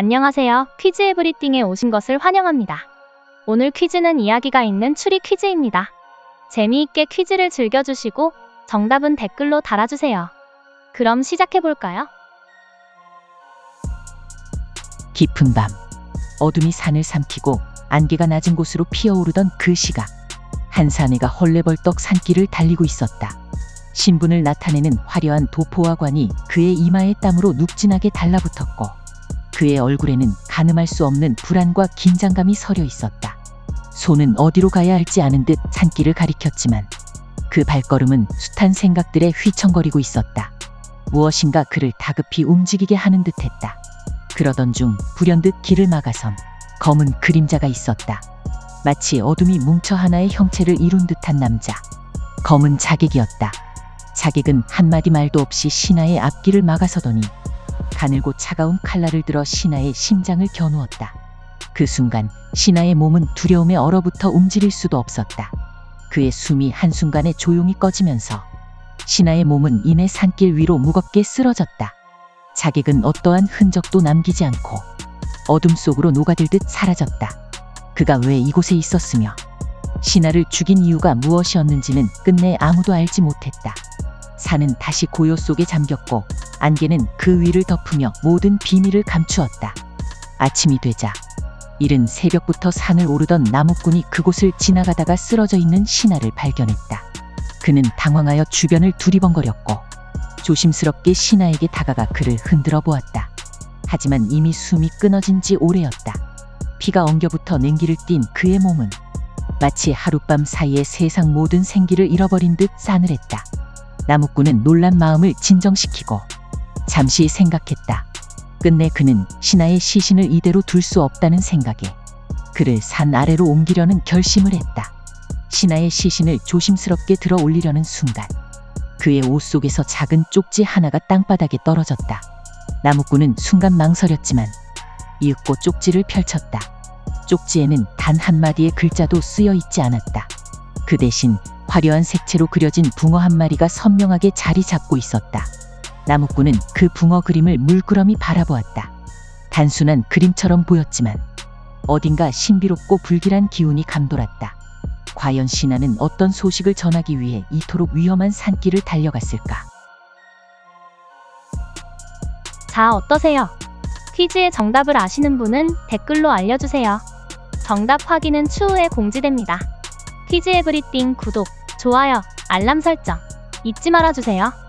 안녕하세요. 퀴즈 에브리띵에 오신 것을 환영합니다. 오늘 퀴즈는 이야기가 있는 추리 퀴즈입니다. 재미있게 퀴즈를 즐겨주시고 정답은 댓글로 달아주세요. 그럼 시작해볼까요? 깊은 밤 어둠이 산을 삼키고 안개가 낮은 곳으로 피어오르던 그 시각 한 사내가 헐레벌떡 산길을 달리고 있었다. 신분을 나타내는 화려한 도포와 관이 그의 이마에 땀으로 눅진하게 달라붙었고 그의 얼굴에는 가늠할 수 없는 불안과 긴장감이 서려 있었다. 손은 어디로 가야 할지 아는 듯 산길을 가리켰지만 그 발걸음은 숱한 생각들에 휘청거리고 있었다. 무엇인가 그를 다급히 움직이게 하는 듯했다. 그러던 중 불현듯 길을 막아선 검은 그림자가 있었다. 마치 어둠이 뭉쳐 하나의 형체를 이룬 듯한 남자. 검은 자객이었다. 자객은 한마디 말도 없이 신하의 앞길을 막아서더니 가늘고 차가운 칼날을 들어 신하의 심장을 겨누었다. 그 순간 신하의 몸은 두려움에 얼어붙어 움직일 수도 없었다. 그의 숨이 한순간에 조용히 꺼지면서 신하의 몸은 이내 산길 위로 무겁게 쓰러졌다. 자객은 어떠한 흔적도 남기지 않고 어둠 속으로 녹아들듯 사라졌다. 그가 왜 이곳에 있었으며 신하를 죽인 이유가 무엇이었는지는 끝내 아무도 알지 못했다. 산은 다시 고요 속에 잠겼고 안개는 그 위를 덮으며 모든 비밀을 감추었다. 아침이 되자 이른 새벽부터 산을 오르던 나무꾼이 그곳을 지나가다가 쓰러져 있는 신하를 발견했다. 그는 당황하여 주변을 두리번거렸고 조심스럽게 신하에게 다가가 그를 흔들어 보았다. 하지만 이미 숨이 끊어진 지 오래였다. 피가 엉겨붙어 냉기를 띤 그의 몸은 마치 하룻밤 사이에 세상 모든 생기를 잃어버린 듯 싸늘했다. 나무꾼은 놀란 마음을 진정시키고 잠시 생각했다. 끝내 그는 신하의 시신을 이대로 둘 수 없다는 생각에 그를 산 아래로 옮기려는 결심을 했다. 신하의 시신을 조심스럽게 들어 올리려는 순간 그의 옷 속에서 작은 쪽지 하나가 땅바닥에 떨어졌다. 나무꾼은 순간 망설였지만 이윽고 쪽지를 펼쳤다. 쪽지에는 단 한마디의 글자도 쓰여 있지 않았다. 그 대신 화려한 색채로 그려진 붕어 한 마리가 선명하게 자리 잡고 있었다. 나무꾼은 그 붕어 그림을 물끄러미 바라보았다. 단순한 그림처럼 보였지만 어딘가 신비롭고 불길한 기운이 감돌았다. 과연 신하는 어떤 소식을 전하기 위해 이토록 위험한 산길을 달려갔을까? 자, 어떠세요? 퀴즈의 정답을 아시는 분은 댓글로 알려주세요. 정답 확인은 추후에 공지됩니다. 퀴즈 에브리띵 구독, 좋아요, 알람 설정 잊지 말아주세요.